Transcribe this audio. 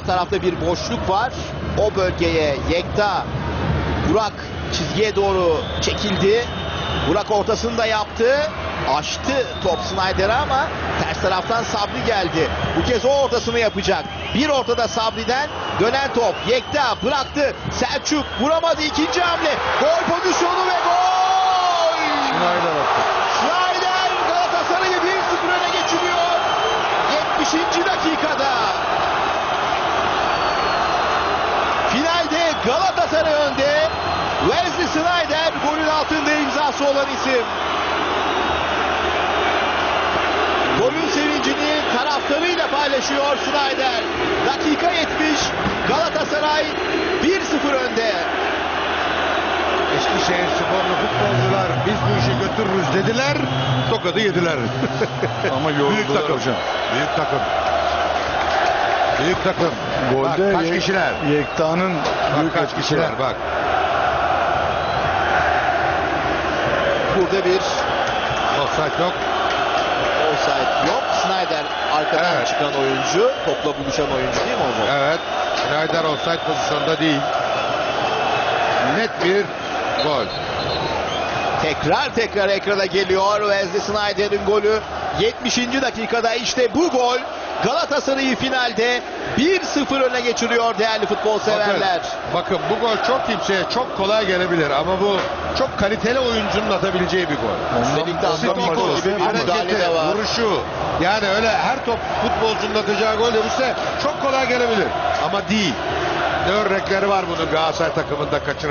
Sağ tarafta bir boşluk var. O bölgeye Yekta Burak çizgiye doğru çekildi. Burak ortasını da yaptı. Açtı top Snyder'a ama ters taraftan Sabri geldi. Bu kez o ortasını yapacak. Bir ortada Sabri'den dönen top. Yekta bıraktı. Selçuk vuramadı ikinci hamle. Gol pozisyonu ve gol! Schneider attı. Schneider Galatasaray'ı 1-0 öne geçiriyor. 70. dakikada. Finalde Galatasaray önde. Wesley Snyder golün imzası olan isim. Golün sevincini taraftarıyla paylaşıyor Snyder. Dakika 70. Galatasaray 1-0 önde. Eskişehir sporlu futbolcular biz bu işi götürürüz dediler. Tokadı yediler. Ama Büyük yoruldular takım. hocam. Büyük takım. Büyük takım. Golde bak, kaç kişiler? Yekta'nın Bak, büyük kaç kişiler bak. Burada bir Offside yok. offside yok. Snyder arkadan Evet. çıkan oyuncu. Topla buluşan oyuncu değil mi hocam? Evet. Schneider offside pozisyonda değil. Net bir gol. Tekrar tekrar ekrana geliyor Wesley Snyder'in golü. 70. dakikada işte bu gol Galatasaray'ı finalde 1-0 öne geçiriyor değerli futbol severler. Bakın, bakın bu gol çok kimseye çok kolay gelebilir ama bu çok kaliteli oyuncunun atabileceği bir gol. Üstelik de ondan gibi bir de var. vuruşu. Yani öyle her top futbolcunun atacağı gol demişse çok kolay gelebilir. Ama değil. Ne örnekleri var bunun Galatasaray takımında kaçıran.